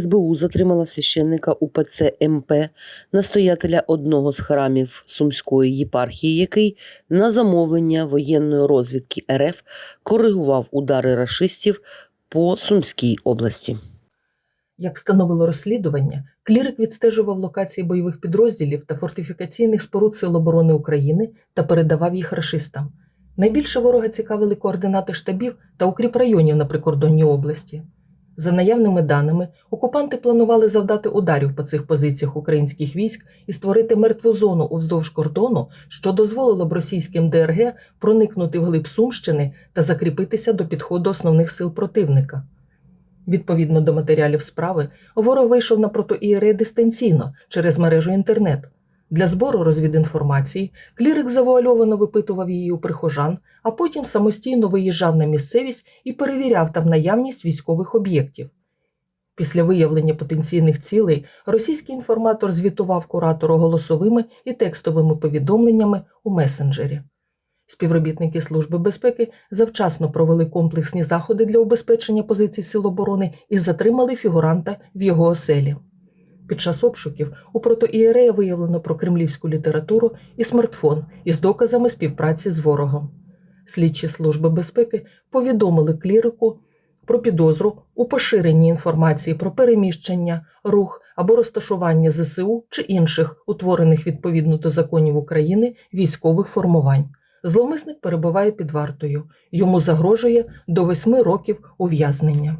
СБУ затримала священника УПЦ МП, настоятеля одного з храмів Сумської єпархії, який на замовлення воєнної розвідки РФ коригував удари рашистів по Сумській області. Як встановило розслідування, клірик відстежував локації бойових підрозділів та фортифікаційних споруд Сил оборони України та передавав їх рашистам. Найбільше ворога цікавили координати штабів та укріпрайонів на прикордонній області. За наявними даними, окупанти планували завдати ударів по цих позиціях українських військ і створити мертву зону уздовж кордону, що дозволило б російським ДРГ проникнути вглиб Сумщини та закріпитися до підходу основних сил противника. Відповідно до матеріалів справи, ворог вийшов на протоієреї дистанційно через мережу інтернет. Для збору розвідінформації клірик завуальовано випитував її у прихожан, а потім самостійно виїжджав на місцевість і перевіряв там наявність військових об'єктів. Після виявлення потенційних цілей російський інформатор звітував куратору голосовими і текстовими повідомленнями у месенджері. Співробітники Служби безпеки завчасно провели комплексні заходи для убезпечення позицій Сил оборони і затримали фігуранта в його оселі. Під час обшуків у протоієрея виявлено про кремлівську літературу і смартфон із доказами співпраці з ворогом. Слідчі Служби безпеки повідомили клірику про підозру у поширенні інформації про переміщення, рух або розташування ЗСУ чи інших утворених відповідно до законів України військових формувань. Зловмисник перебуває під вартою. Йому загрожує до восьми років ув'язнення.